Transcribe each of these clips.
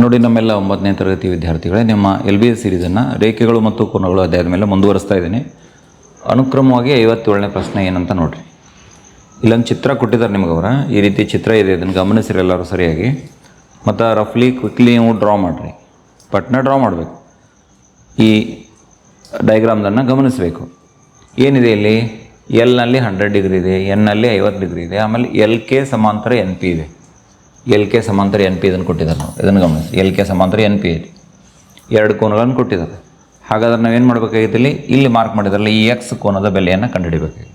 ನೋಡಿ ನಮ್ಮೆಲ್ಲ ಒಂಬತ್ತನೇ ತರಗತಿ ವಿದ್ಯಾರ್ಥಿಗಳೇ, ನಿಮ್ಮ ಎಲ್ ಬಿ ಎಸ್ ಸೀರೀಸನ್ನು ರೇಖೆಗಳು ಮತ್ತು ಕೋನಗಳು ಅಧ್ಯಾಯದ ಮೇಲೆ ಮುಂದುವರಿಸ್ತಾ ಇದ್ದೀನಿ. ಅನುಕ್ರಮವಾಗಿ ಐವತ್ತೇಳನೇ ಪ್ರಶ್ನೆ ಏನಂತ ನೋಡಿರಿ. ಇಲ್ಲೊಂದು ಚಿತ್ರ ಕೊಟ್ಟಿದ್ದಾರೆ ನಿಮಗೆ ಅವರ ಈ ರೀತಿ ಚಿತ್ರ ಇದೆ ಅದನ್ನು ಗಮನಿಸಿರಿ ಎಲ್ಲರೂ ಸರಿಯಾಗಿ. ಮತ್ತು ರಫ್ಲಿ ಕ್ವಿಕ್ಲಿ ನೀವು ಡ್ರಾ ಮಾಡಿರಿ. ಪಟ್ನ ಡ್ರಾ ಮಾಡಬೇಕು. ಈ ಡೈಗ್ರಾಮ್ದನ್ನು ಗಮನಿಸಬೇಕು. ಏನಿದೆ ಇಲ್ಲಿ? ಎಲ್ನಲ್ಲಿ ಹಂಡ್ರೆಡ್ ಡಿಗ್ರಿ ಇದೆ ಎನ್ನಲ್ಲಿ ಐವತ್ತು ಡಿಗ್ರಿ ಇದೆ, ಆಮೇಲೆ ಎಲ್ ಕೆ ಸಮಾಂತರ ಎನ್ ಪಿ ಇದೆ. ಎಲ್ ಕೆ ಸಮಾಂತರ ಎನ್ ಪಿ ಇದನ್ನು ಕೊಟ್ಟಿದ್ದಾರೆ ನಾವು. ಇದನ್ನು ಗಮನಿಸಿ. ಎಲ್ ಕೆ ಸಮಾಂತರ ಎನ್ ಪಿ ಇದೆ ಎರಡು ಕೋನಗಳನ್ನು ಕೊಟ್ಟಿದ್ದಾರೆ. ಹಾಗಾದ್ರೆ ನಾವೇನು ಮಾಡಬೇಕಾಗಿತ್ತು ಇಲ್ಲಿ? ಇಲ್ಲಿ ಮಾರ್ಕ್ ಮಾಡಿದಾರಲ್ಲ ಈ ಎಕ್ಸ್ ಕೋನದ ಬೆಲೆಯನ್ನು ಕಂಡುಹಿಡಬೇಕಾಗಿತ್ತು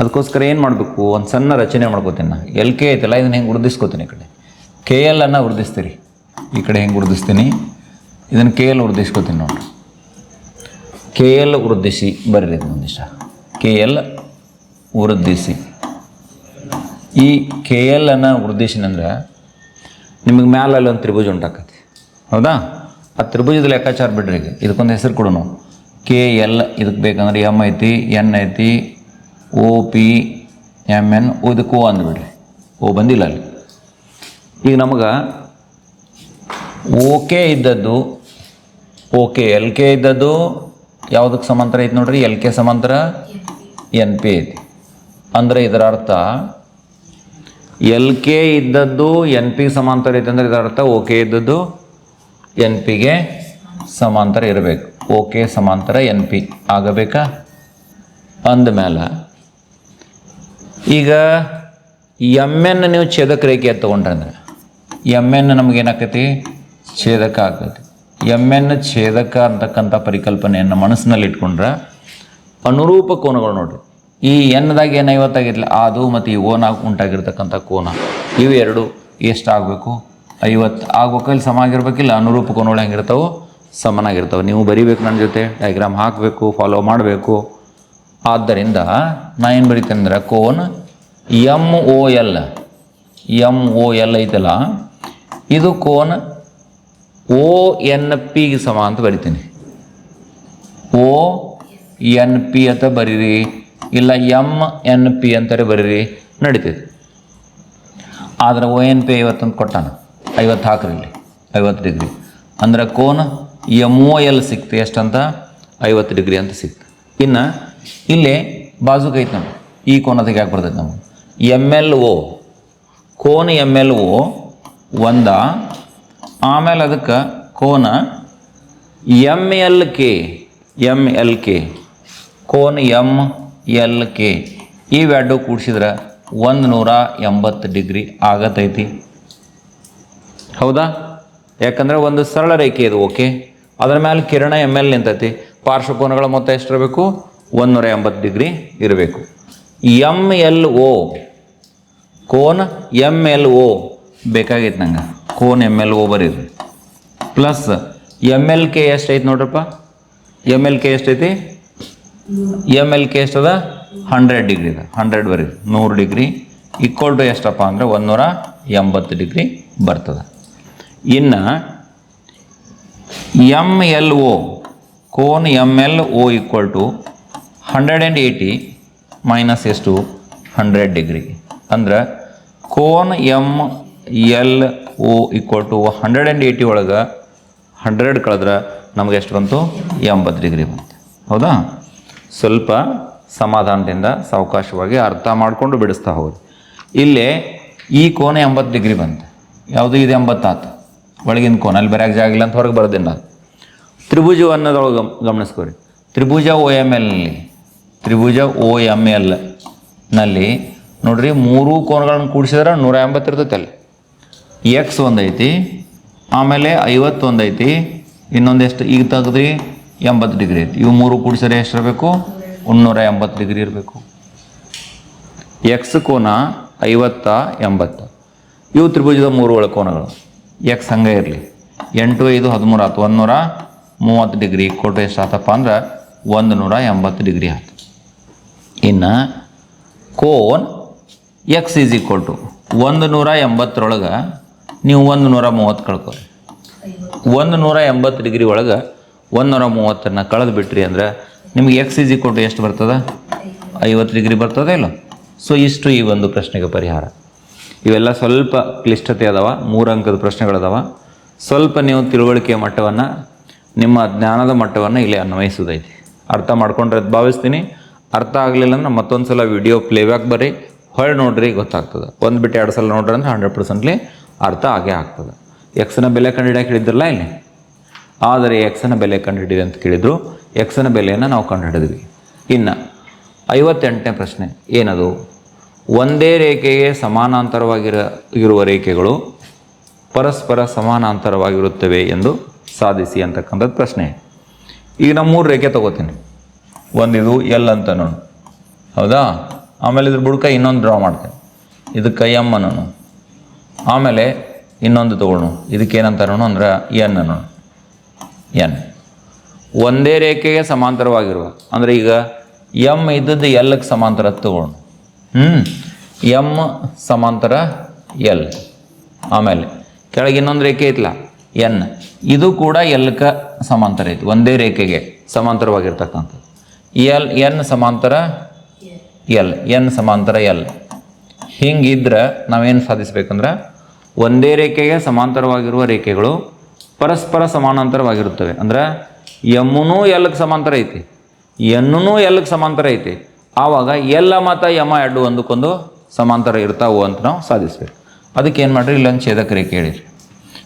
ಅದಕ್ಕೋಸ್ಕರ ಏನು ಮಾಡಬೇಕು? ಒಂದು ಸಣ್ಣ ರಚನೆ ಮಾಡ್ಕೋತೀನಿ ನಾನು ಎಲ್ ಕೆ ಐತಲ್ಲ, ಇದನ್ನು ಹೆಂಗೆ ಗುರುತಿಸ್ಕೋತೀನಿ ಈ ಕಡೆ. ಕೆ ಎಲ್ ಅನ್ನು ಉರ್ದಿಸ್ತೀರಿ ಈ ಕಡೆ ಹೆಂಗೆ ಉರ್ದಿಸ್ತೀನಿ ಇದನ್ನು ಕೆ ಎಲ್ ವೃದ್ಧಿಸ್ಕೋತೀನಿ ನೋಡಿ ಕೆ ಎಲ್ ವೃದ್ಧಿಸಿ, ಬರ್ರಿ ಇದೊಂದಿಷ್ಟ ಕೆ ಎಲ್ ವೃದ್ಧಿಸಿ. ಈ ಕೆ ಎಲ್ ಅನ್ನು ವೃದ್ಧಿಸಿನಂದ್ರೆ ನಿಮಗೆ ಮ್ಯಾಲಲ್ಲಿ ಒಂದು ತ್ರಿಭುಜ ಉಂಟಾಕತಿ. ಹೌದಾ? ಆ ತ್ರಿಭುಜದ ಲೆಕ್ಕಾಚಾರ ಬಿಡ್ರಿ ಈಗ. ಇದಕ್ಕೊಂದು ಹೆಸರು ಕೊಡೋಣ ಕೆ ಎಲ್ ಇದಕ್ಕೆ ಬೇಕಂದ್ರೆ ಎಂ ಐತಿ ಎನ್ ಐತಿ ಓ ಪಿ ಎಂ ಎನ್ ಇದಕ್ಕೆ ಓ ಅಂದ್ಬಿಡ್ರಿ ಓ ಬಂದಿಲ್ಲ ಅಲ್ಲಿ. ಈಗ ನಮಗೆ ಓಕೆ ಇದ್ದದ್ದು ಓಕೆ ಎಲ್ ಕೆ ಇದ್ದದ್ದು ಯಾವುದಕ್ಕೆ ಸಮಾಂತರ ಐತಿ ನೋಡ್ರಿ? ಎಲ್ ಕೆ ಸಮಾಂತರ ಎನ್ ಪಿ ಐತಿ. ಅಂದರೆ ಇದರ ಅರ್ಥ ಎಲ್ ಕೆ ಇದ್ದದ್ದು ಎನ್ ಪಿ ಸಮಾಂತರ ಐತೆ ಅಂದರೆ ಇದರ ಅರ್ಥ ಓಕೆ ಇದ್ದದ್ದು ಎನ್ ಪಿಗೆ ಸಮಾಂತರ ಇರಬೇಕು. ಓಕೆ ಸಮಾಂತರ ಎನ್ ಪಿ ಆಗಬೇಕಾ? ಅಂದಮೇಲೆ ಈಗ ಎಂ ಎನ್ ನೀವು ಛೇದಕ ರೇಖೆ ತೊಗೊಂಡ್ರೆ ಅಂದರೆ ಎಂ ಎನ್ ನಮ್ಗೆ ಏನಾಕೈತಿ ಛೇದಕ ಆಗ್ತೈತಿ. ಎಂ ಎನ್ ಛೇದಕ ಅಂತಕ್ಕಂಥ ಪರಿಕಲ್ಪನೆಯನ್ನು ಮನಸ್ಸಿನಲ್ಲಿ ಇಟ್ಕೊಂಡ್ರೆ ಅನುರೂಪ ಕೋನಗಳು ನೋಡ್ರಿ. ಈ ಎನ್ದಾಗ ಏನು ಐವತ್ತಾಗಿರಲಿಲ್ಲ ಅದು ಮತ್ತು ಈ ಓನಾಗ ಉಂಟಾಗಿರ್ತಕ್ಕಂಥ ಕೋನ. ಇವು ಎರಡು ಎಷ್ಟಾಗಬೇಕು? ಐವತ್ತು ಆಗ್ಬೇಕು ಇಲ್ಲಿ ಸಮ ಆಗಿರ್ಬೇಕಿಲ್ಲ ಅನುರೂಪ ಕೋನಗಳು ಹೆಂಗಿರ್ತಾವೆ ಸಮನಾಗಿರ್ತಾವೆ. ನೀವು ಬರಿಬೇಕು ನನ್ನ ಜೊತೆ ಡಯಾಗ್ರಾಮ್ ಹಾಕಬೇಕು ಫಾಲೋ ಮಾಡಬೇಕು. ಆದ್ದರಿಂದ ನಾ ಏನು ಬರೀತೇನೆ ಅಂದರೆ, cone M O L. M O L ಐತಲ್ಲ, ಇದು ಕೋನ್ ಓ ಎನ್ ಪಿಗೆ ಸಮ ಅಂತ ಬರಿತೀನಿ. ಓ ಎನ್ ಪಿ ಅಂತ ಬರೀರಿ. ಇಲ್ಲ ಎಂ ಎನ್, ಪಿ ಅಂತಾರೆ ಬರೀರಿ ನಡೀತೈತಿ. ಆದ್ರೆ ಓ, ಎನ್, ಪಿ ಐವತ್ತೊಂದು ಕೊಟ್ಟಾನ ಐವತ್ತು ಹಾಕ್ರಿ ಇಲ್ಲಿ ಐವತ್ತು ಡಿಗ್ರಿ. ಅಂದ್ರೆ ಕೋನ ಎಂ ಓ ಎಲ್ ಸಿಕ್ತು, ಎಷ್ಟಂತ? ಐವತ್ತು ಡಿಗ್ರಿ ಅಂತ ಸಿಕ್ತು. ಇನ್ನು ಇಲ್ಲಿ ಬಾಜುಕೈತೆ ನಮ್ಗೆ, ಈ ಕೋನ ಯಾಕೆ ಬರ್ತೈತೆ ನಮ್ಗೆ? ಎಂ ಎಲ್ ಓ, ಕೋನ ಎಂ ಎಲ್ ಓ ಒಂದ, ಆಮೇಲೆ ಅದಕ್ಕೆ ಕೋನ M L K M L K, cone M L K ಇವೆರಡು ಕೂಡಿಸಿದ್ರೆ ಒಂದು ನೂರ ಎಂಬತ್ತು ಡಿಗ್ರಿ ಆಗತೈತಿ. ಹೌದಾ? ಯಾಕಂದರೆ ಒಂದು ಸರಳ ರೇಖೆ ಇದು, ಓಕೆ? ಅದರ ಮೇಲೆ ಕಿರಣ ಎಂ ಎಲ್ ನಿಂತೈತಿ. ಪಾರ್ಶ್ವಕೋನಗಳ ಮೊತ್ತ ಎಷ್ಟಿರಬೇಕು? ಒಂದು ನೂರ ಎಂಬತ್ತು ಡಿಗ್ರಿ ಇರಬೇಕು. ಎಂ ಎಲ್ ಓ ಕೋನ್ ಎಂ ಎಲ್ ಓ ಬೇಕಾಗೈತೆ ನಂಗೆ. ಕೋನ್ ಎಂ ಎಲ್ ಓ ಬರೀರಿ. ಪ್ಲಸ್ ಎಂ ಎಲ್ ಕೆ ಎಷ್ಟೈತೆ ನೋಡ್ರಪ್ಪ? ಎಂ ಎಲ್ ಕೆ ಎಷ್ಟೈತಿ? ಎಂ ಎಲ್ ಕೆ ಎಷ್ಟದ ಹಂಡ್ರೆಡ್ ಡಿಗ್ರಿ ಇದೆ ಹಂಡ್ರೆಡ್ ಬರೀ. ನೂರು ಡಿಗ್ರಿ ಈಕ್ವಲ್ ಟು ಎಷ್ಟಪ್ಪ ಅಂದರೆ ಒಂದೂರ ಎಂಬತ್ತು ಡಿಗ್ರಿ ಬರ್ತದೆ. ಇನ್ನು M L O cone M L O equal to hundred and eighty minus ಎಷ್ಟು? ಹಂಡ್ರೆಡ್ ಡಿಗ್ರಿ ಅಂದ್ರೆ cone M L O equal to hundred and eighty ಒಳಗೆ ಹಂಡ್ರೆಡ್ ಕಳೆದ್ರೆ ನಮ್ಗೆ ಎಷ್ಟು ಬಂತು? ಎಂಬತ್ತು ಡಿಗ್ರಿ ಬಂತು. ಹೌದಾ? ಸ್ವಲ್ಪ ಸಮಾಧಾನದಿಂದ ಸಾವಕಾಶವಾಗಿ ಅರ್ಥ ಮಾಡಿಕೊಂಡು ಬಿಡಿಸ್ತಾ ಹೋಗಿ ಇಲ್ಲಿ ಈ ಕೋನ ಎಂಬತ್ತು ಡಿಗ್ರಿ ಬಂತು. ಯಾವುದು ಇದು ಎಂಬತ್ತಾತು? ಒಳಗಿನ ಕೋನ ಅಲ್ಲಿ ಬರೆಯಾಗ ಜಾಗಿಲ್ಲ ಅಂತ ಹೊರಗೆ ಬರೋದಿಲ್ಲ ತ್ರಿಭುಜ ಅನ್ನೋದೊಳಗೆ ಗಮ್, ಗಮನಿಸ್ಕೋರಿ. ತ್ರಿಭುಜ ಓ ಎಂ ಎಲ್ನಲ್ಲಿ ತ್ರಿಭುಜ ಓ ಎಂ ಎಲ್ನಲ್ಲಿ ನೋಡ್ರಿ ಮೂರು ಕೋನಗಳನ್ನು ಕೂಡಿಸಿದ್ರೆ ನೂರ ಎಂಬತ್ತು ಇರ್ತೈತೆ ಅಲ್ಲಿ. ಎಕ್ಸ್ ಒಂದೈತಿ, ಆಮೇಲೆ ಐವತ್ತೊಂದೈತಿ ಐತಿ ಇನ್ನೊಂದು ಎಷ್ಟು ಈಗ ತೆಗೆದ್ರಿ? ಎಂಬತ್ತು ಡಿಗ್ರಿ ಐತಿ. ಇವು ಮೂರು ಕೂಡಿಸಿದ್ರೆ ಎಷ್ಟಿರಬೇಕು? ಮುನ್ನೂರ ಎಂಬತ್ತು ಡಿಗ್ರಿ ಇರಬೇಕು. ಎಕ್ಸ್ ಕೋನ ಐವತ್ತ ಎಂಬತ್ತು. ಇವು ತ್ರಿಭುಜದ ಮೂರು ಒಳ ಕೋನಗಳು. ಎಕ್ಸ್ ಹಂಗೆ ಇರಲಿ. ಎಂಟು, ಐದು, ಹದಿಮೂರು ಆಯ್ತು ಒಂದು ನೂರ ಮೂವತ್ತು ಡಿಗ್ರಿ ಕೊಟ್ಟು ಎಷ್ಟು ಆತಪ್ಪ ಅಂದ್ರೆ ಒಂದು ನೂರ ಎಂಬತ್ತು ಡಿಗ್ರಿ ಆಯ್ತು ಇನ್ನು ಕೋನ್ ಎಕ್ಸ್ ಈಸ್ ಈಕ್ವಲ್ ಟು ಒಂದು ನೂರ ಎಂಬತ್ತರೊಳಗೆ ನೀವು ಒಂದು ನೂರ ಮೂವತ್ತು ಕಳ್ಕೊರಿ. ಒಂದು ನೂರ ಎಂಬತ್ತು ಡಿಗ್ರಿ ಒಳಗೆ ಒಂದು ನೂರ ಮೂವತ್ತನ್ನು ಕಳೆದು ಬಿಟ್ರಿ ಅಂದ್ರೆ ನಿಮಗೆ ಎಕ್ಸ್ ಇಜಿ ಕೊಟ್ಟು ಎಷ್ಟು ಬರ್ತದೆ? ಐವತ್ತು ಡಿಗ್ರಿ ಬರ್ತದೆ ಇಲ್ಲ? ಸೊ ಇಷ್ಟು ಈ ಒಂದು ಪ್ರಶ್ನೆಗೆ ಪರಿಹಾರ. ಇವೆಲ್ಲ ಸ್ವಲ್ಪ ಕ್ಲಿಷ್ಟತೆ ಅದಾವ, ಮೂರು ಅಂಕದ ಪ್ರಶ್ನೆಗಳದಾವ. ಸ್ವಲ್ಪ ನೀವು ತಿಳುವಳಿಕೆಯ ಮಟ್ಟವನ್ನು, ನಿಮ್ಮ ಜ್ಞಾನದ ಮಟ್ಟವನ್ನು ಇಲ್ಲಿ ಅನ್ವಯಿಸೋದೈತಿ. ಅರ್ಥ ಮಾಡ್ಕೊಂಡ್ರೆ ಅದು ಭಾವಿಸ್ತೀನಿ. ಅರ್ಥ ಆಗಲಿಲ್ಲ ಅಂದ್ರೆ ಮತ್ತೊಂದು ಸಲ ವಿಡಿಯೋ ಪ್ಲೇಬ್ಯಾಕ್ ಬರ್ರಿ. ಹೊಳೆ ನೋಡ್ರಿ, ಗೊತ್ತಾಗ್ತದೆ. ಒಂದು ಬಿಟ್ಟು ಎರಡು ಸಲ ನೋಡ್ರಿ ಅಂದ್ರೆ ಹಂಡ್ರೆಡ್ ಪರ್ಸೆಂಟ್ಲಿ ಅರ್ಥ ಆಗೇ ಆಗ್ತದೆ. ಎಕ್ಸ್ನ ಬೆಲೆ ಕಂಡುಹಿಡಿಯಕ್ಕೆ ಹೇಳಿದ್ರಲ್ಲ ಇಲ್ಲಿ? ಆದರೆ ಎಕ್ಸನ ಬೆಲೆ ಕಂಡುಹಿಡಿದೆ ಅಂತ ಕೇಳಿದರು. ಎಕ್ಸನ ಬೆಲೆಯನ್ನು ನಾವು ಕಂಡುಹಿಡಿದ್ವಿ. ಇನ್ನು ಐವತ್ತೆಂಟನೇ ಪ್ರಶ್ನೆ, ಏನದು? ಒಂದೇ ರೇಖೆಗೆ ಸಮಾನಾಂತರವಾಗಿರ, ಇರುವ ರೇಖೆಗಳು ಪರಸ್ಪರ ಸಮಾನಾಂತರವಾಗಿರುತ್ತವೆ ಎಂದು ಸಾಧಿಸಿ ಅಂತಕ್ಕಂಥದ್ದು ಪ್ರಶ್ನೆ. ಈಗ ನಾವು ಮೂರು ರೇಖೆ ತಗೋತೀನಿ. ಒಂದಿದು ಎಲ್ ಅಂತ ನಾನು. ಹೌದಾ? ಆಮೇಲೆ ಇದ್ರ ಬುಡಕ ಇನ್ನೊಂದು ಡ್ರಾ ಮಾಡ್ತೇನೆ. ಇದಕ್ಕೆ ಎಂ ಅನ್ನೋನು ಆಮೇಲೆ ಇನ್ನೊಂದು ತಗೊಳ್ಳೋಣ ಇದಕ್ಕೇನಂತ ಏನಂತಾರೋಣ ಅಂದ್ರೆ ಎನ್ ಅನ್ನೋಣ ಎನ್. ಒಂದೇ ರೇಖೆಗೆ ಸಮಾಂತರವಾಗಿರುವ, ಅಂದರೆ ಈಗ ಎಂ ಇದ್ದದ್ದು ಎಲ್ಗೆ ಸಮಾಂತರ ತಗೊಳ್ಳೋಣ ಹ್ಞೂ ಎಂ ಸಮಾಂತರ ಎಲ್ ಆಮೇಲೆ ಕೆಳಗೆ ಇನ್ನೊಂದು ರೇಖೆ ಐತಲ್ಲ ಎನ್. ಇದು ಕೂಡ ಎಲ್ಕ ಸಮಾಂತರ ಐತಿ, ಒಂದೇ ರೇಖೆಗೆ ಸಮಾಂತರವಾಗಿರ್ತಕ್ಕಂಥದ್ದು. ಎಲ್ ಎನ್ ಸಮಾಂತರ ಎಲ್ ಎನ್ ಸಮಾಂತರ ಎಲ್ ಹಿಂಗಿದ್ರೆ ನಾವೇನು ಸಾಧಿಸ್ಬೇಕಂದ್ರೆ, ಒಂದೇ ರೇಖೆಗೆ ಸಮಾಂತರವಾಗಿರುವ ರೇಖೆಗಳು ಪರಸ್ಪರ ಸಮಾನಾಂತರವಾಗಿರುತ್ತವೆ. ಅಂದ್ರೆ ಯಮುನೂ ಎಲ್ಲಕ್ಕೆ ಸಮಾಂತರ ಐತಿ ಎನ್ನೂ ಎಲ್ಲಕ್ಕೆ ಸಮಾಂತರ ಐತಿ. ಆವಾಗ ಎಲ್ಲ ಮತ, ಯಮ ಎರಡು ಒಂದಕ್ಕೊಂದು ಸಮಾಂತರ ಇರ್ತಾವು ಅಂತ ನಾವು ಸಾಧಿಸ್ಬೇಕು. ಅದಕ್ಕೆ ಏನು ಮಾಡಿರಿ? ಇಲ್ಲೊಂದು ಛೇದಕ ರೇಖೆ ಹೇಳಿರಿ.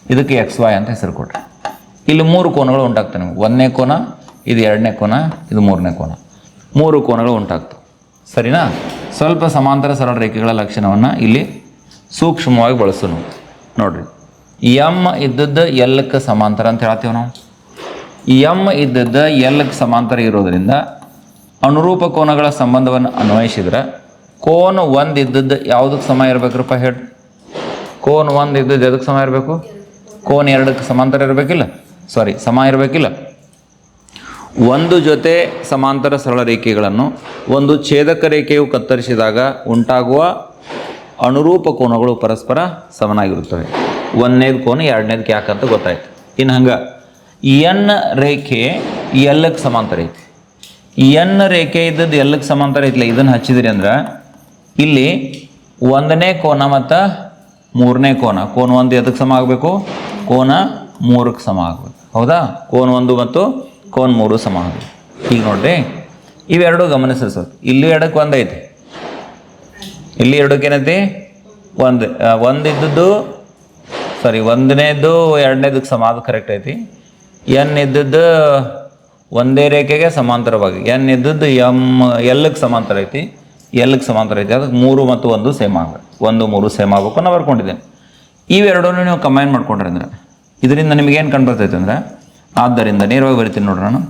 ಇದಕ್ಕೆ ಎಕ್ಸ್ ವೈ ಅಂತ ಹೆಸರು ಕೊಡ್ರಿ ಇಲ್ಲಿ ಮೂರು ಕೋನಗಳು ಉಂಟಾಗ್ತವೆ ನಿಮಗೆ. ಒಂದನೇ ಕೋನ, ಇದು ಎರಡನೇ ಕೋನ, ಇದು ಮೂರನೇ ಕೋನ. ಮೂರು ಕೋನಗಳು ಉಂಟಾಗ್ತವೆ. ಸರಿನಾ? ಸ್ವಲ್ಪ ಸಮಾಂತರ ಸರಳ ರೇಖೆಗಳ ಲಕ್ಷಣವನ್ನು ಇಲ್ಲಿ ಸೂಕ್ಷ್ಮವಾಗಿ ಬಳಸೋಣ. ನೋಡ್ರಿ. ಎಂ ಇದ್ದದ್ದು ಎಲ್ಲಕ್ಕೆ ಸಮಾಂತರ ಅಂತ ಹೇಳ್ತೀವಿ ನಾವು. ಎಂ ಇದ್ದದ್ದು ಎಲ್ಲಕ್ಕೆ ಸಮಾಂತರ ಇರೋದರಿಂದ ಅನುರೂಪ ಕೋನಗಳ ಸಂಬಂಧವನ್ನು ಅನ್ವಯಿಸಿದ್ರೆ ಕೋನ ಒಂದು ಇದ್ದದ್ದು ಯಾವುದಕ್ಕೆ ಸಮ ಇರಬೇಕ್ರಪ್ಪ ಹೇಳಿ. ಕೋನ್ ಒಂದು ಇದ್ದದ್ದು ಎದಕ್ಕೆ ಸಮ ಇರಬೇಕು? ಕೋನ್ ಎರಡಕ್ಕೆ ಸಮಾಂತರ ಇರಬೇಕಿಲ್ಲ? ಸಾರಿ ಸಮ ಇರಬೇಕಿಲ್ಲ. ಒಂದು ಜೊತೆ ಸಮಾಂತರ ಸರಳ ರೇಖೆಗಳನ್ನು, ಒಂದು ಛೇದಕ ರೇಖೆಯು ಕತ್ತರಿಸಿದಾಗ ಉಂಟಾಗುವ ಅನುರೂಪ ಕೋನಗಳು ಪರಸ್ಪರ ಸಮನಾಗಿರುತ್ತವೆ. ಒಂದನೇದು ಕೋನ ಎರಡನೇದಕ್ಕೆ ಯಾಕಂತ ಗೊತ್ತಾಯ್ತು. ಇನ್ನು ಹಂಗೆ, ಎನ್ ರೇಖೆ ಎಲ್ಲಕ್ಕೆ ಸಮಾಂತರ ಐತಿ. ಎನ್ ರೇಖೆ ಇದ್ದದ್ದು ಎಲ್ಲಕ್ಕೆ ಸಮಾಂತರ ಐತಿಲ್ಲ ಇದನ್ನು ಹಚ್ಚಿದ್ರಿ ಅಂದ್ರೆ, ಇಲ್ಲಿ ಒಂದನೇ ಕೋನ ಮತ್ತು ಮೂರನೇ ಕೋನ. ಕೋನ ಒಂದು ಎದಕ್ಕೆ ಸಮ ಆಗಬೇಕು? ಕೋನ ಮೂರಕ್ಕೆ ಸಮ ಆಗಬೇಕು. ಹೌದಾ? ಕೋನ ಒಂದು ಮತ್ತು ಕೋನ್ ಮೂರು ಸಮ ಆಗಬೇಕು. ಈಗ ನೋಡ್ರಿ, ಇವೆರಡು ಗಮನಿಸ್ರಿ ಸರ್ ಇಲ್ಲಿ ಎರಡಕ್ಕೆ ಒಂದೈತಿ ಇಲ್ಲಿ ಎರಡಕ್ಕೆ ಏನೈತಿ? ಒಂದು ಒಂದು ಇದ್ದದ್ದು ಸಾರಿ ಒಂದನೇದು, ಎರಡನೇದಕ್ಕೆ ಸಮ ಅದು ಕರೆಕ್ಟ್ ಐತಿ. ಎನ್ ಇದ್ದದ್ದು ಒಂದೇ ರೇಖೆಗೆ ಸಮಾಂತರವಾಗಿ. ಎನ್ ಇದ್ದದ್ದು ಎಂ ಎಲ್ಲಕ್ಕೆ ಸಮಾಂತರ ಐತಿ. ಎಲ್ಲಕ್ಕೆ ಸಮಾಂತರ ಐತಿ. ಅದಕ್ಕೆ ಮೂರು ಮತ್ತು ಒಂದು ಸೇಮ್ ಆಗ. ಒಂದು, ಮೂರು ಸೇಮ್ ಆಗಬೇಕು ನಾನು ಬರ್ಕೊಂಡಿದ್ದೇನೆ. ಇವೆರಡೂ ನೀವು ಕಂಬೈನ್ ಮಾಡ್ಕೊಂಡ್ರೆ ಅಂದರೆ, ಇದರಿಂದ ನಿಮಗೇನು ಕಂಡು ಬರ್ತೈತೆ ಅಂದ್ರೆ, ಆದ್ದರಿಂದ ನೇರವಾಗಿ ಬರಿತೀನಿ ನೋಡ್ರಿ ನಾನು.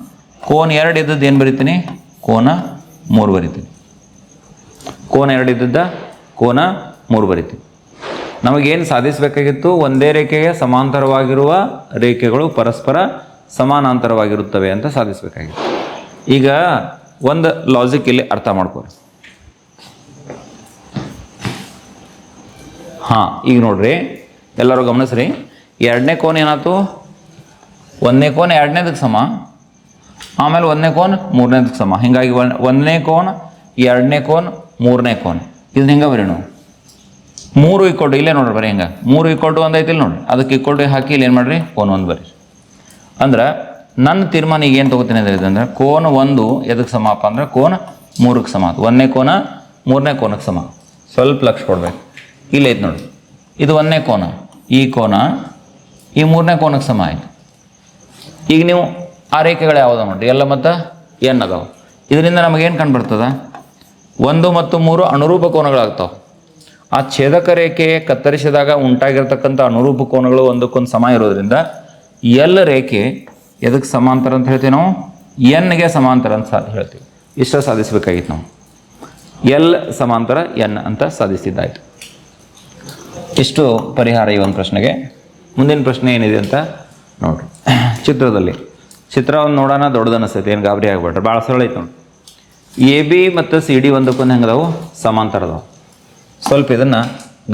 ಕೋನ್ ಎರಡು ಇದ್ದದ್ದು ಏನು ಬರಿತೀನಿ? ಕೋನ ಮೂರು ಬರಿತೀನಿ. ಕೋನ ಎರಡು ಇದ್ದದ್ದ, ಕೋನ ಮೂರು ಬರಿತೀವಿ ನಮಗೇನು ಸಾಧಿಸಬೇಕಾಗಿತ್ತು? ಒಂದೇ ರೇಖೆಗೆ ಸಮಾಂತರವಾಗಿರುವ ರೇಖೆಗಳು ಪರಸ್ಪರ ಸಮಾನಾಂತರವಾಗಿರುತ್ತವೆ ಅಂತ ಸಾಧಿಸಬೇಕಾಗಿತ್ತು. ಈಗ ಒಂದು ಲಾಜಿಕ್ ಇಲ್ಲಿ ಅರ್ಥ ಮಾಡ್ಕೋರಿ. ಹಾಂ, ಈಗ ನೋಡ್ರಿ. ಎಲ್ಲರೂ ಗಮನಿಸ್ರಿ. ಎರಡನೇ ಕೋನ್ ಏನಾಯ್ತು? ಒಂದನೇ ಕೋನ್ ಎರಡನೇದಕ್ಕೆ ಸಮ. ಆಮೇಲೆ ಒಂದನೇ ಕೋನ್ ಮೂರನೇದಕ್ಕೆ ಸಮ. ಹೀಗಾಗಿ ಒಂದನೇ ಕೋನ್, ಎರಡನೇ ಕೋನ್, ಮೂರನೇ ಕೋನ್. ಇದನ್ನ ಹಿಂಗೆ ಬರೀ ನಾವು? ಮೂರು ಇಕ್ಕೊಟ್ಟು ಇಲ್ಲೇ ನೋಡ್ರಿ ಬರೀ ಹಿಂಗೆ. ಮೂರು ಇಕ್ಕೊಟ್ಟು ಒಂದು ಐತಿಲ್ಲ ನೋಡ್ರಿ. ಅದಕ್ಕೆ ಇಕ್ಕೊಟ್ಟು ಹಾಕಿ ಇಲ್ಲಿ ಏನು ಮಾಡ್ರಿ? ಕೋನ್ ಒಂದು ಬರೀ. ಅಂದ್ರೆ ನನ್ನ ತೀರ್ಮಾನ ಈಗ ಏನು ತೊಗೋತೀನಿ ಅಂದ್ರೆ ಅಂದ್ರೆ ಕೋನ ಒಂದು ಎದಕ್ಕೆ ಸಮಪ್ಪ ಅಂದ್ರೆ ಕೋನ ಮೂರಕ್ಕೆ ಸಮ. ಒಂದನೇ ಕೋನ, ಮೂರನೇ ಕೋನಕ್ಕೆ ಸಮ. ಸ್ವಲ್ಪ ಲಕ್ಷ ಕೊಡ್ಬೇಕು. ಇಲ್ಲಿ ಐತೆ ನೋಡಿ ಇದು ಒಂದನೇ ಕೋನ. ಈ ಕೋನ, ಈ ಮೂರನೇ ಕೋನಕ್ಕೆ ಸಮ ಆಯಿತು. ಈಗ ನೀವು ಆ ರೇಖೆಗಳು ಯಾವ್ದು ನೋಡ್ರಿ? ಎಲ್ಲ ಮತ್ತು ಏನು ಅದಾವೆ? ಇದರಿಂದ ನಮಗೇನು ಕಂಡು ಬರ್ತದ ಒಂದು ಮತ್ತು ಮೂರು ಅನುರೂಪ ಕೋನಗಳಾಗ್ತಾವೆ. ಆ ಛೇದಕ ರೇಖೆ ಕತ್ತರಿಸಿದಾಗ ಉಂಟಾಗಿರ್ತಕ್ಕಂಥ ಅನುರೂಪ ಕೋನಗಳು ಒಂದಕ್ಕೊಂದು ಸಮ ಇರೋದ್ರಿಂದ ಎಲ್ ರೇಖೆ ಎದಕ್ಕೆ ಸಮಾಂತರ ಅಂತ ಹೇಳ್ತೀವಿ ನಾವು? ಎನ್ಗೆ ಸಮಾಂತರ ಅಂತ ಹೇಳ್ತೀವಿ. ಇಷ್ಟ ಸಾಧಿಸಬೇಕಾಗಿತ್ತು ನಾವು. ಎಲ್ ಸಮಾಂತರ, ಎನ್ ಅಂತ ಸಾಧಿಸಿದ್ದಾಯಿತು ಇಷ್ಟು ಪರಿಹಾರ ಈ ಒಂದು ಪ್ರಶ್ನೆಗೆ. ಮುಂದಿನ ಪ್ರಶ್ನೆ ಏನಿದೆ ಅಂತ ನೋಡ್ರಿ. ಚಿತ್ರದಲ್ಲಿ. ಚಿತ್ರ ನೋಡೋಣ, ದೊಡ್ಡದು ಅನಿಸ್ತೈತಿ. ಏನು ಗಾಬರಿ ಆಗ್ಬೇಡ್ರಿ ಭಾಳ ಸರಳ ಐತೆ ನೋಡಿ ಎ, ಬಿ ಮತ್ತು ಸಿ, ಡಿ ಒಂದಕ್ಕೊಂದು ಹೆಂಗದವು? ಸಮಾಂತರದವು. ಸ್ವಲ್ಪ ಇದನ್ನು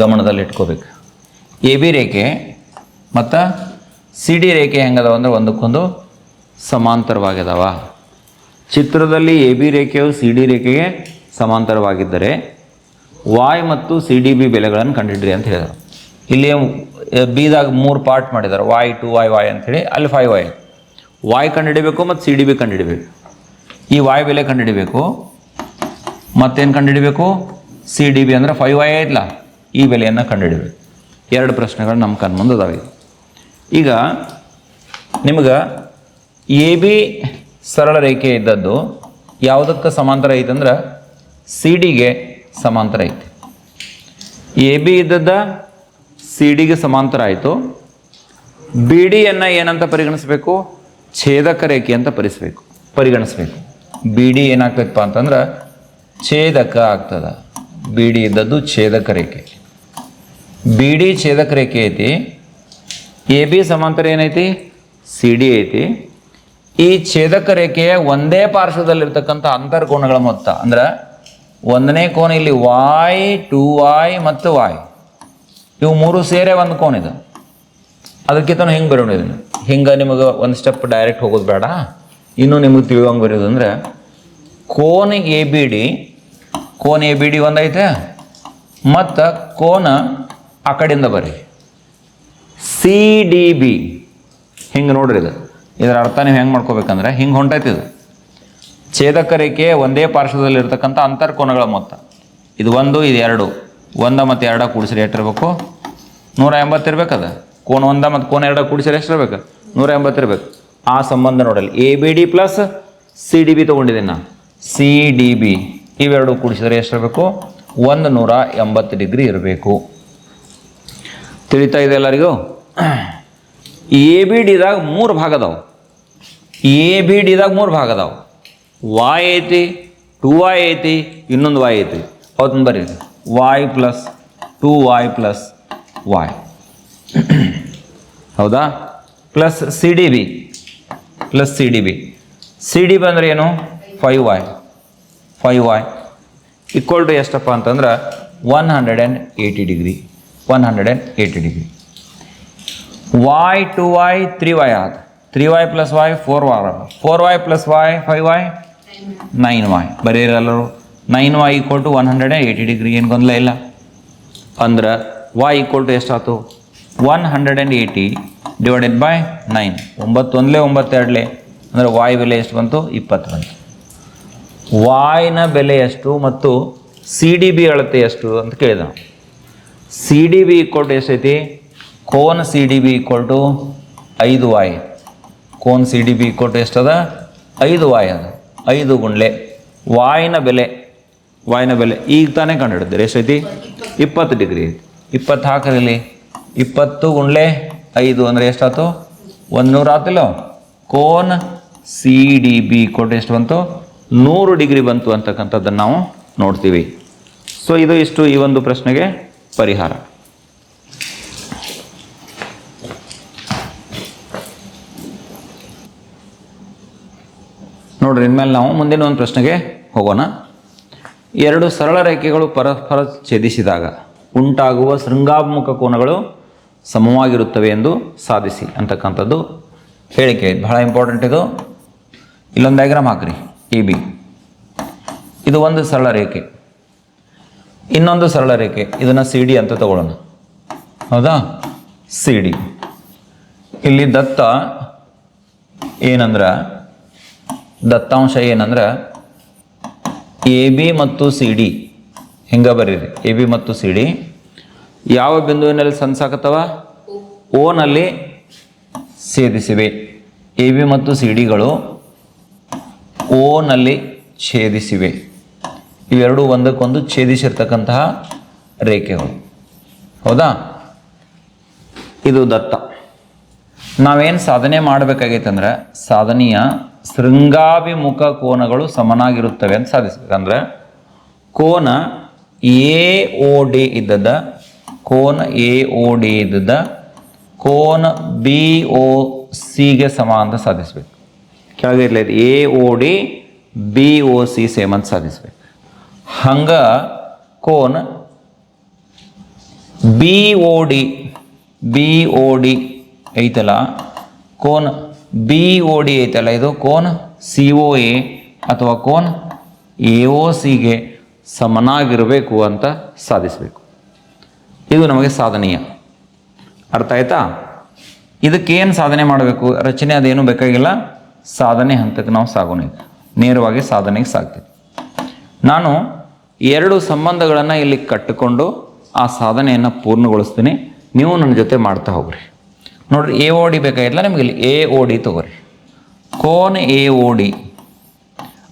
ಗಮನದಲ್ಲಿ ಇಟ್ಕೋಬೇಕು. ಎ ಬಿ ರೇಖೆ ಮತ್ತು ಸಿ ಡಿ ರೇಖೆ ಹೆಂಗದವ ಅಂದ್ರೆ ಒಂದಕ್ಕೊಂದು ಸಮಾಂತರವಾಗಿದಾವ. ಚಿತ್ರದಲ್ಲಿ ಎ ಬಿ ರೇಖೆಯು ಸಿ ಡಿ ರೇಖೆಗೆ ಸಮಾಂತರವಾಗಿದ್ದರೆ ವಾಯ್ ಮತ್ತು ಸಿ ಡಿ ಬಿ ಬೆಲೆಗಳನ್ನು ಕಂಡಿಡ್ರಿ ಅಂತ ಹೇಳಿದರು. ಇಲ್ಲಿ ಬಿದಾಗ ಮೂರು ಪಾರ್ಟ್ ಮಾಡಿದ್ದಾರೆ ವಾಯ್ ಟು ವಾಯ್ ವಾಯ್ ಅಂಥೇಳಿ ಅಲ್ಲಿ ಫೈವ್ ವಾಯ್. ವಾಯ್ ಕಂಡುಹಿಡಿಬೇಕು ಮತ್ತು ಸಿ ಡಿ ಬಿ ಕಂಡುಹಿಡಿಬೇಕು ಈ ವಾಯ್ ಬೆಲೆ ಕಂಡುಹಿಡಿಬೇಕು ಮತ್ತೇನು ಕಂಡುಹಿಡಿಬೇಕು ಸಿ ಡಿ ಬಿ ಅಂದರೆ ಫೈವ್ ಐ ಐತ್ಲ? ಈ ಬೆಲೆಯನ್ನು ಕಂಡುಹಿಡಿಬೇಕು. ಎರಡು ಪ್ರಶ್ನೆಗಳು ನಮ್ಮ ಕಣ್ಮುಂದೆ ಅದಾವೆ ಈಗ. ನಿಮ್ಗೆ ಎ ಬಿ ಸರಳ ರೇಖೆ ಇದ್ದದ್ದು ಯಾವುದಕ್ಕೆ ಸಮಾಂತರ ಐತಂದ್ರೆ ಸಿ ಡಿಗೆ ಸಮಾಂತರ ಐತಿ. ಎ ಬಿ ಇದ್ದದ್ದ ಸಿ ಡಿಗೆ ಸಮಾಂತರ ಆಯಿತು. ಬಿ ಡಿಯನ್ನು ಏನಂತ ಪರಿಗಣಿಸಬೇಕು? ಛೇದಕ ರೇಖೆ ಅಂತ ಪರಿಸಬೇಕು, ಪರಿಗಣಿಸ್ಬೇಕು. ಬಿ ಡಿ ಏನಾಗ್ತೈತಪ್ಪ ಅಂತಂದ್ರೆ ಛೇದಕ ಆಗ್ತದ. ಬಿ ಇದ್ದದ್ದು ಛೇದಕ ರೇಖೆ. ಬಿ ಡಿ ಛೇದಕ ರೇಖೆ ಐತಿ. ಎ, ಬಿ ಸಮಾಂತರ ಏನೈತಿ? ಸಿ, ಡಿ ಐತಿ. ಈ ಛೇದಕ ರೇಖೆಯ ಒಂದೇ ಪಾರ್ಶ್ವದಲ್ಲಿರ್ತಕ್ಕಂಥ ಅಂತರ್ಕೋನಗಳ ಮೊತ್ತ ಅಂದ್ರೆ ಒಂದನೇ ಕೋನ ಇಲ್ಲಿ ವಾಯ್ ಟೂ ವಾಯ್ ಮತ್ತು ವಾಯ್ ಇವು ಮೂರು ಸೇರೆ ಒಂದು ಕೋನ ಇದು. ಅದಕ್ಕಿಂತ ಹಿಂಗೆ ಬರೋಣ ಇದನ್ನು? ಹಿಂಗೆ ನಿಮಗೆ ಒಂದು ಸ್ಟೆಪ್ ಡೈರೆಕ್ಟ್ ಹೋಗೋದು ಬೇಡ. ಇನ್ನೂ ನಿಮಗೆ ತಿಳಿಯೋಂಗೆ ಬರೋದು ಅಂದರೆ ಕೋನ್ ಎ, ಬಿ, ಡಿ ಕೋನ್ ಎ ಬಿ ಡಿ ಒಂದೈತೆ, ಮತ್ತು ಕೋನ ಆ ಕಡೆಯಿಂದ ಬರ್ರಿ. ಸಿ ಡಿ ಬಿ ಹಿಂಗೆ ನೋಡ್ರಿ ಇದು. ಇದರ ಅರ್ಥ ನೀವು ಹೆಂಗೆ ಮಾಡ್ಕೋಬೇಕಂದ್ರೆ ಹಿಂಗೆ ಹೊಂಟೈತಿ ಇದು. ಛೇದಕ ರೇಖೆ ಒಂದೇ ಪಾರ್ಶ್ವದಲ್ಲಿರ್ತಕ್ಕಂಥ ಅಂತರ್ಕೋನಗಳ ಮೊತ್ತ. ಇದು ಒಂದು, ಇದು ಎರಡು. ಒಂದ ಮತ್ತು ಎರಡ ಕೂಡಿಸಿರಿ ಎಷ್ಟಿರಬೇಕು? ನೂರ ಅದು. ಕೋನ ಒಂದ ಮತ್ತು ಕೋನ ಎರಡ ಕೂಡಿಸಿರಿ ಎಷ್ಟಿರಬೇಕು? ನೂರ ಎಂಬತ್ತಿರ್ಬೇಕು. ಆ ಸಂಬಂಧ ನೋಡಲಿ A B D plus C D B ತೊಗೊಂಡಿದ್ದೀನಿ ನಾನು. ಸಿ ಡಿ ಬಿ ಇವೆರಡು ಕೂಡಿಸಿದರೆ ಎಷ್ಟಿರಬೇಕು ಒಂದು ನೂರ ಎಂಬತ್ತು ಡಿಗ್ರಿ ಇರಬೇಕು. ತಿಳಿತಾ ಇದೆ ಎಲ್ಲರಿಗೂ? ಎ ಬಿ ಡಿದಾಗ ಮೂರು ಭಾಗ ಅದಾವೆ. ಎ ಬಿ ಡಿದಾಗ ಮೂರು ಭಾಗ ಅದಾವೆ. ವಾಯ್ ಐತಿ ಟು ವಾಯ್ ಐತಿ, ಇನ್ನೊಂದು ವಾಯ್ ಐತಿ. ಅವತ್ತು ಬರ್ರಿ. Y plus two y plus y ಹೌದಾ? Plus C D B plus C D B C D B ಅಂದ್ರೆ ಏನು? Five y five y equal to ಎಷ್ಟಪ್ಪ ಅಂತಂದ್ರೆ one hundred and eighty degree one hundred and eighty degree y two y three y ಆದ. Three y plus y four y four y plus y five y nine y ಬರೀರಲ್ಲರು nine y equal to one hundred and eighty degree ಏನು ಗೊಂದಲ ಇಲ್ಲ. ಅಂದ್ರೆ Y equal to ಎಷ್ಟಾಯ್ತು one hundred and eighty divided by nine ಒಂಬತ್ತು ಒಂದಲೇ ಒಂಬತ್ತು ಎರಡಲೇ ಅಂದರೆ Y ಬೆಲೆ ಎಷ್ಟು ಬಂತು? ಇಪ್ಪತ್ತು ಬಂತು. ವಾಯ್ನ ಬೆಲೆ ಎಷ್ಟು ಮತ್ತು ಸಿ ಡಿ ಬಿ ಅಳತೆ ಎಷ್ಟು ಅಂತ ಕೇಳಿದ. C D B equal to ಎಷ್ಟೈತಿ? Cone C D B equal to ಐದು Y. Cone C D B equal to ಎಷ್ಟದ? ಐದು ವಾಯ್ ಅದ. ಐದು ಗುಂಡ್ಲೆ ವಾಯ್ನ ಬೆಲೆ. ವಾಯ್ನ ಬೆಲೆ. ಈಗ ತಾನೇ ಕಂಡುಹಿಡಿದ್ರಿ. ಎಷ್ಟೈತಿ? ಇಪ್ಪತ್ತು ಡಿಗ್ರಿ ಐತಿ. ಇಪ್ಪತ್ತು ಹಾಕಿರಲಿ ಇಪ್ಪತ್ತು ಗುಂಡ್ಲೆ ಐದು ಅಂದರೆ ಎಷ್ಟಾಯ್ತು ಒಂದು ನೂರು ಆತಿಲ್ಲ ಕೋನ್ ಸಿ ಡಿ ಬಿ ಕೊಟ್ಟು ಎಷ್ಟು ಬಂತು? ನೂರು ಡಿಗ್ರಿ ಬಂತು ಅಂತಕ್ಕಂಥದ್ದನ್ನು ನಾವು ನೋಡ್ತೀವಿ. ಸೊ ಇದು ಇಷ್ಟು ಈ ಒಂದು ಪ್ರಶ್ನೆಗೆ ಪರಿಹಾರ. ನೋಡ್ರಿ, ಇನ್ಮೇಲೆ ನಾವು ಮುಂದಿನ ಒಂದು ಪ್ರಶ್ನೆಗೆ ಹೋಗೋಣ. ಎರಡು ಸರಳ ರೇಖೆಗಳು ಪರಸ್ಪರ ಛೇದಿಸಿದಾಗ ಉಂಟಾಗುವ ಶೃಂಗಾಭಿಮುಖ ಕೋನಗಳು ಸಮವಾಗಿರುತ್ತವೆ ಎಂದು ಸಾಧಿಸಿ ಅಂತಕ್ಕಂಥದ್ದು ಹೇಳಿಕೆ. ಬಹಳ ಇಂಪಾರ್ಟೆಂಟ್ ಇದು. ಇಲ್ಲೊಂದು ಡಯಾಗ್ರಾಮ್ ಹಾಕ್ರಿ. A B. ಇದು ಒಂದು ಸರಳ ರೇಖೆ. ಇನ್ನೊಂದು ಸರಳ ರೇಖೆ. ಇದನ್ನು ಸಿ ಡಿ ಅಂತ ತಗೊಳ್ಳೋಣ. ಹೌದಾ? C D. ಇಲ್ಲಿ ದತ್ತ ಏನಂದ್ರೆ, ದತ್ತಾಂಶ ಏನಂದ್ರೆ, ಎ ಬಿ ಮತ್ತು ಸಿ ಡಿ. ಹಿಂಗೆ ಬರೀರಿ? ಎ ಬಿ ಮತ್ತು ಸಿ ಡಿ. ಯಾವ ಬಿಂದುವಿನಲ್ಲಿ ಸಂಸಾಕತ್ತವ ಓನಲ್ಲಿ ಸೇರಿಸಿವೆ ಎ ಬಿ ಮತ್ತು ಸಿ ಡಿಗಳು ಓನಲ್ಲಿ ಛೇದಿಸಿವೆ. ಇವೆರಡು ಒಂದಕ್ಕೊಂದು ಛೇದಿಸಿರ್ತಕ್ಕಂತಹ ರೇಖೆಗಳು. ಹೌದಾ? ಇದು ದತ್ತ. ನಾವೇನು ಸಾಧನೆ ಮಾಡಬೇಕಾಗೈತೆ ಅಂದ್ರೆ ಸಾಧನೆಯ ಶೃಂಗಾಭಿಮುಖ ಕೋನಗಳು ಸಮನಾಗಿರುತ್ತವೆ ಅಂತ ಸಾಧಿಸ್ಬೇಕಂದ್ರೆ ಕೋನ ಎ ಓ ಡಿ ಇದ್ದದ ಕೋನ ಎ ಓ ಡಿ ಇದ್ದದ ಕೋನ ಬಿ ಓ ಸಿಗೆ ಸಮ ಅಂತ ಸಾಧಿಸ್ಬೇಕು. ಕೆಳಗೆ ಇರ್ಲೈತಿ A O D B O C same ಅಂತ ಸಾಧಿಸ್ಬೇಕು. ಹಂಗ cone B O D B O D ಐತಲ್ಲ? ಕೋನ್ ಬಿ ಓ ಡಿ ಐತಲ್ಲ? ಇದು ಕೋನ್ ಸಿ ಒ ಎ ಅಥವಾ ಕೋನ್ ಎ ಒ ಸಿಗೆ ಸಮನಾಗಿರಬೇಕು ಅಂತ ಸಾಧಿಸಬೇಕು. ಇದು ನಮಗೆ ಸಾಧನೀಯ. ಅರ್ಥ ಆಯ್ತಾ? ಇದಕ್ಕೇನು ಸಾಧನೆ ಮಾಡಬೇಕು? ರಚನೆ ಅದೇನು ಬೇಕಾಗಿಲ್ಲ? ಸಾಧನೆ ಹಂತಕ್ಕೆ ನಾವು ಸಾಗೋಣ ನೇರವಾಗಿ ಸಾಧನೆಗೆ ಸಾಗ್ತೀವಿ. ನಾನು ಎರಡು ಸಂಬಂಧಗಳನ್ನು ಇಲ್ಲಿ ಕಟ್ಟಿಕೊಂಡು ಆ ಸಾಧನೆಯನ್ನು ಪೂರ್ಣಗೊಳಿಸ್ತೀನಿ. ನೀವು ನನ್ನ ಜೊತೆ ಮಾಡ್ತಾ ಹೋಗ್ರಿ. ನೋಡ್ರಿ ಎ ಓ ಡಿ ಬೇಕಾಗಿಲ್ಲ ನಿಮಗೆ ಇಲ್ಲಿ? ಎ ಓ ಡಿ ತೊಗೊರಿ. ಕೋನ್ ಎ ಓ ಡಿ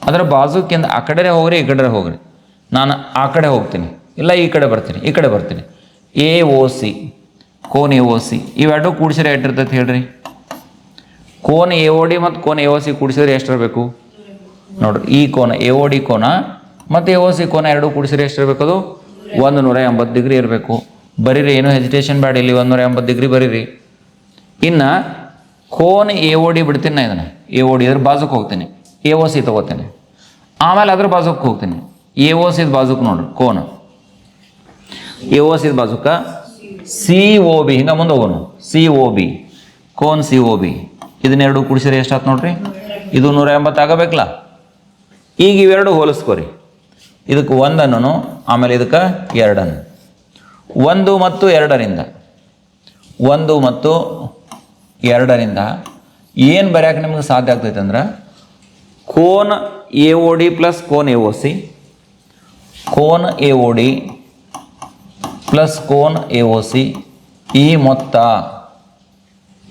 ಅದರ ಬಾಜುಕಿಂದ ಆ ಕಡೆ ಹೋಗ್ರಿ, ಈ ಕಡೆ ಹೋಗ್ರಿ. ನಾನು ಆ ಕಡೆ ಹೋಗ್ತೀನಿ. ಇಲ್ಲ, ಈ ಕಡೆ ಬರ್ತೀನಿ, ಈ ಕಡೆ ಬರ್ತೀನಿ. ಎ ಓ ಸಿ ಕೋನ್ ಎ ಓ ಸಿ ಇವೆರಡೂ ಕೂಡಿಸಿರ ಎಟ್ಟಿರ್ತೈತೆ ಹೇಳ್ರಿ? ಕೋನ್ ಎ ಓ ಡಿ ಮತ್ತು ಕೋನ ಎ ಓ ಸಿ ಕೂಡಿಸಿದ್ರೆ ಎಷ್ಟಿರಬೇಕು? ನೋಡ್ರಿ ಈ ಕೋನ ಎ ಓ ಡಿ ಕೋನ ಮತ್ತು ಎ ಓ ಸಿ ಕೋನ ಎರಡು ಕೂಡಿಸಿದ್ರೆ ಅದು? ಒಂದು ನೂರ ಎಂಬತ್ತು ಡಿಗ್ರಿ ಇರಬೇಕು. ಬರೀರಿ, ಏನು ಹೆಜಿಟೇಷನ್ ಬೇಡ, ಇಲ್ಲಿ ಒಂದು ನೂರ ಎಂಬತ್ತು ಡಿಗ್ರಿ ಬರೀರಿ. ಇನ್ನು ಕೋನ್ ಎ ಓ ಡಿ ಬಿಡ್ತೀನಿ ನಾ ಇದನ್ನು. ಎ ಓ ಡಿ ಅದ್ರ ಬಾಜುಕ್ ಹೋಗ್ತೀನಿ. ಎ ಓ ಸಿ ತೊಗೋತೀನಿ. ಆಮೇಲೆ ಅದ್ರ ಬಾಜುಕ್ ಹೋಗ್ತೀನಿ. ಎ ಓ ಸಿದ ಬಾಜುಕ್ ನೋಡ್ರಿ ಕೋನ್. ಎ ಓ ಸಿದ ಬಾಜುಕ ಸಿ ಓ ಬಿ ಹಿಂಗೆ ಮುಂದೆ ಹೋಗೋಣ. ಸಿ ಓ ಬಿ ಕೋನ್ ಸಿ ಓ ಬಿ ಇದನ್ನೆರಡು ಕೂಡಿಸಿದ್ರೆ ಎಷ್ಟಾಯ್ತು ನೋಡ್ರಿ? ಇದು ನೂರ ಎಂಬತ್ತು ಆಗಬೇಕಲ್ಲ? ಈಗ ಇವೆರಡು ಹೋಲಿಸ್ಕೊರಿ. ಇದಕ್ಕೆ ಒಂದನ್ನು ಆಮೇಲೆ ಇದಕ್ಕೆ ಎರಡನ್ನು. ಒಂದು ಮತ್ತು ಎರಡರಿಂದ. ಒಂದು ಮತ್ತು ಎರಡರಿಂದ ಏನು ಬರೆಯೋಕೆ ನಿಮ್ಗೆ ಸಾಧ್ಯ ಆಗ್ತೈತೆ ಅಂದ್ರೆ, ಕೋನ್ ಎ ಓ ಡಿ ಪ್ಲಸ್ ಕೋನ್ ಎ ಓ ಸಿ ಕೋನ್ ಎ ಓ ಡಿ ಪ್ಲಸ್ ಕೋನ್ ಎ ಓ ಸಿ ಈ ಮೊತ್ತ.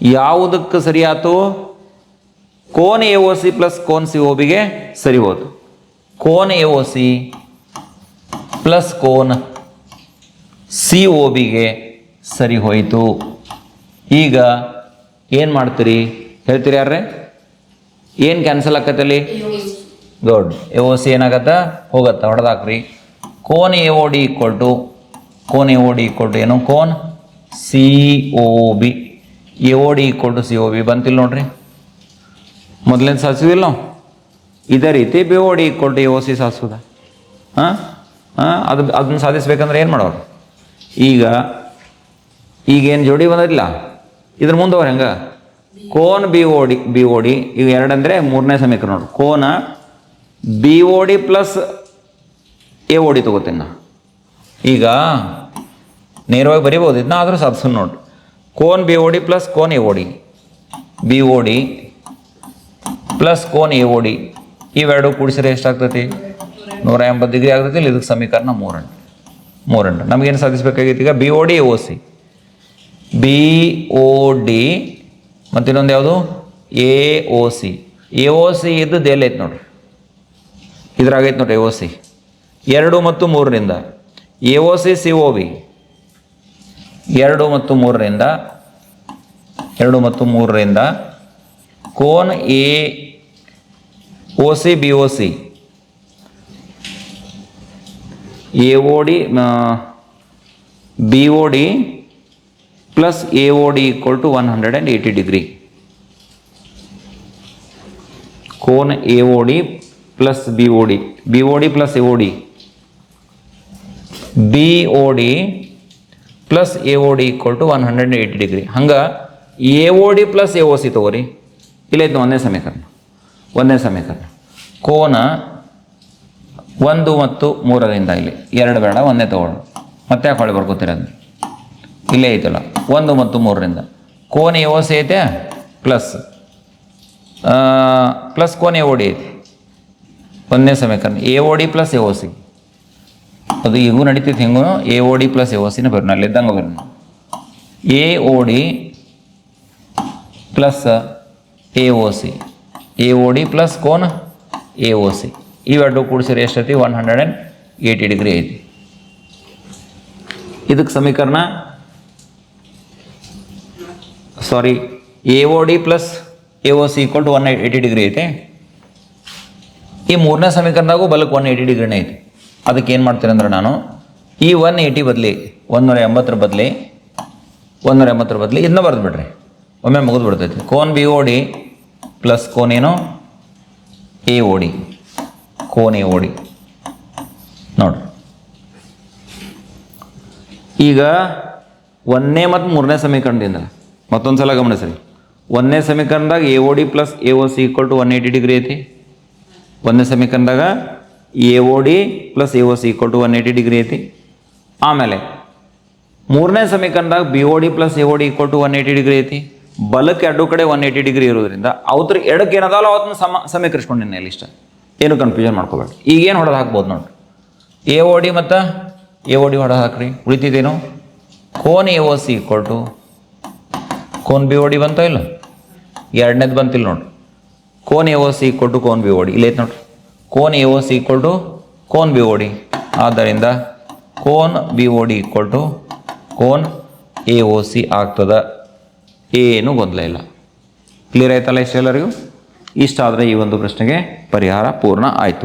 ಯಾವುದಕ್ಕೆ ಸರಿಯಾತು ಕೋನ್ ಎ ಓ ಸಿ ಪ್ಲಸ್ ಕೋನ್ ಸಿ ಓ ಬಿಗೆ ಸರಿ ಹೋದು ಕೋನ್ ಎ ಓ ಸಿ ಪ್ಲಸ್ ಕೋನ್ ಸಿ ಓ ಬಿಗೆ ಸರಿ ಹೋಯಿತು ಈಗ ಏನು ಮಾಡ್ತೀರಿ? ಹೇಳ್ತೀರಿ ಯಾರ್ರೆ? ಏನು ಕ್ಯಾನ್ಸಲ್ ಆಕತ್ತಲ್ಲಿ? ಗುಡ್ ಎ ಓ ಸಿ ಏನಾಗತ್ತ? ಹೋಗತ್ತ, ಹೊಡೆದಾಕ್ರಿ. Cone A O D equal to cone A O D equal to ಏನು? Cone C O B A O D equal to C O B ಬಂತಿಲ್ಲ ನೋಡ್ರಿ. ಮೊದಲೇನು ಸಾಧಿಸಿದಿಲ್ಲ ನಾವು? ಇದೇ ರೀತಿ B O D equal to A O C ಸಾಧಿಸೋದ ಹಾಂ? ಹಾಂ? ಅದು ಅದನ್ನ ಸಾಧಿಸ್ಬೇಕಂದ್ರೆ ಏನು ಮಾಡೋರು? ಈಗ, ಈಗೇನು ಜೋಡಿ ಬಂದಿಲ್ಲ ಇದ್ರ ಮುಂದೆ ಅವ್ರು ಹೆಂಗೆ? Cone B O D, B O D ಇವು ಎರಡಂದರೆ ಮೂರನೇ ಸಮೀಕರಣ ನೋಡಿ ಕೋನ B O D plus A O D ತೊಗೋತೀನಿ ನಾ. ಈಗ, ನೇರವಾಗಿ ಬರಿಬೋದು ಇದನ್ನ ಆದರೂ ಸಾಧಿಸ್ ನೋಡ್ರಿ. Cone B O D plus A O D B O D plus cone A D ಇವೆರಡು ಕೂಡಿಸಿದ್ರೆ ಎಷ್ಟಾಗ್ತೈತಿ? ನೂರ ಎಂಬತ್ತು ಡಿಗ್ರಿ ಆಗ್ತೈತಿ, ಇಲ್ಲಿ ಇದಕ್ಕೆ ಸಮೀಕರಣ ಮೂರಂಟು ಮೂರಂಟು ನಮಗೇನು ಸಾಧಿಸಬೇಕಾಗಿತ್ತು ಈಗ? B O D O C B O D ಮತ್ತು ಇನ್ನೊಂದು ಯಾವುದು? A O C A O C ಇದ್ದದ್ದು ಎಲ್ಲೈತೆ ನೋಡ್ರಿ. ಇದ್ರಾಗೈತೆ ನೋಡ್ರಿ ಎ ಓ ಸಿ ಎರಡು ಮತ್ತು ಮೂರರಿಂದ. A O C C O B ಎರಡು ಮತ್ತು ಮೂರರಿಂದ, ಎರಡು ಮತ್ತು ಮೂರರಿಂದ, cone A O C, B O C. A O D B O D plus A O D equal to one hundred and eighty degree. Cone A O D plus B O D. B O D plus A O D. B O D plus A O D equal to one hundred eighty degree ಹಂಗೆ A O D plus A O C ತೊಗೋರಿ. ಇಲ್ಲೈತೆ ಒಂದೇ ಸಮೀಕರಣ. ಒಂದೇ ಸಮೀಕರಣ. ಕೋನ ಒಂದು ಮತ್ತು ಮೂರರಿಂದ ಇಲ್ಲಿ. ಎರಡು ಬೇಡ, ಒಂದೇ ತಗೊಳ್ಳೋಣ ಮತ್ತೆ ಯಾಕೆ ಹೊಳೆ ಬರ್ಕೋತೀರ ಅದನ್ನ? ಇಲ್ಲೇ ಐತಲ್ಲ. ಒಂದು ಮತ್ತು ಮೂರರಿಂದ. ಕೋನ್ ಎ ಓ ಸಿ ಐತೆ? ಪ್ಲಸ್ ಪ್ಲಸ್ ಕೋನ್ ಎ ಓ ಡಿ ಐತಿ. ಒಂದನೇ ಸಮೀಕರಣ. A O D plus A O C ಅದು ಈಗೂ ನಡೀತೈತೆ ಹಿಂಗೂ? A O D plus A O ಸಿನ ಬರೋಣ ಅಲ್ಲಿದ್ದಂಗೆ ಬರೋಣ. A O D plus A O C. A O D plus ಕೋನ? A O C. ಇವೆರಡು ಕೂಡಿಸಿದ್ರೆ ಎಷ್ಟೈತಿ? One hundred and eighty degree ಐತಿ. ಇದಕ್ಕೆ ಸಮೀಕರಣ? Sorry A O D plus A O C equal to one eighty degree ಐತೆ. ಈ ಮೂರನೇ ಸಮೀಕರಣದಾಗೂ ಬಲಕ್ಕೆ ಒನ್ ಏಯ್ಟಿ ಡಿಗ್ರಿನೇ ಐತಿ. ಅದಕ್ಕೆ ಏನು ಮಾಡ್ತೀನಿ ಅಂದ್ರೆ ನಾನು ಈ ಒನ್ ಏಯ್ಟಿ ಬದಲಿ ಒಂದೂರ ಎಂಬತ್ತರ ಬದಲಿ ಒಂದೂರ ಎಂಬತ್ತರ ಬದಲಿ ಇದನ್ನ ಬರೆದು ಬಿಡ್ರಿ ಒಮ್ಮೆ ಮುಗಿದು ಬಿಡ್ತೈತಿ. ಕೋನ್ ಬಿ ಓ ಡಿ ಪ್ಲಸ್ ಕೋನ್ ಏನು? ಎ ಓ ಡಿ ಕೋನ್ ಎ ಓ ಡಿ ನೋಡ್ರಿ. ಈಗ ಒಂದನೇ ಮತ್ತು ಮೂರನೇ ಸಮೀಕರಣದಿಂದ ಮತ್ತೊಂದು ಸಲ ಗಮನಿಸ್ರಿ. ಒಂದನೇ ಸಮೀಕರಣದಾಗ A O D plus A O C equal to one eighty degree ಐತಿ. ಒಂದನೇ ಸಮೀಕರಣದಾಗ A O D plus A O C equal to one eighty degree ಐತಿ. ಆಮೇಲೆ ಮೂರನೇ ಸಮೀಕರಣದಾಗ B O D plus A O D equal to one eighty degree ಐತಿ. ಬಲಕ್ಕೆ ಎರಡು ಕಡೆ one eighty degree ಇರೋದ್ರಿಂದ ಅವತ್ರ ಎಡಕ್ಕೆ ಏನದಲ್ಲ ಅವತ್ತನ್ನ ಸಮ, ಸಮೀಕರಿಸ್ಕೊಂಡು ಇಲ್ಲಿ ಇಷ್ಟ. ಏನು ಕನ್ಫ್ಯೂಷನ್ ಮಾಡ್ಕೋಬೇಕು ಈಗ ಏನು ಹೊಡೆದು ಹಾಕ್ಬೋದು ನೋಡ್ರಿ ಎ ಓ ಡಿ ಮತ್ತು ಎ ಓ ಡಿ ಹೊಡೆದು ಹಾಕ್ರಿ. ಉಳಿತಿದ್ದೇನು cone A O C equal to cone B O D ಬಂತ ಇಲ್ಲ? ಎರಡನೇದು ಬಂತಿಲ್ಲ ನೋಡ್ರಿ cone A O C equal to cone B O D ಇಲ್ಲೈತೆ ನೋಡ್ರಿ. Cone A O C equal to cone B O D ಆದ್ದರಿಂದ cone B O D equal to cone A O C ಆಗ್ತದ. ಏನು ಗೊಂದಲ ಇಲ್ಲ. ಕ್ಲಿಯರ್ ಆಯ್ತಲ್ಲ ಇಷ್ಟೆಲ್ಲರಿಗೂ ಇಷ್ಟಾದರೆ ಈ ಒಂದು ಪ್ರಶ್ನೆಗೆ ಪರಿಹಾರ ಪೂರ್ಣ ಆಯಿತು.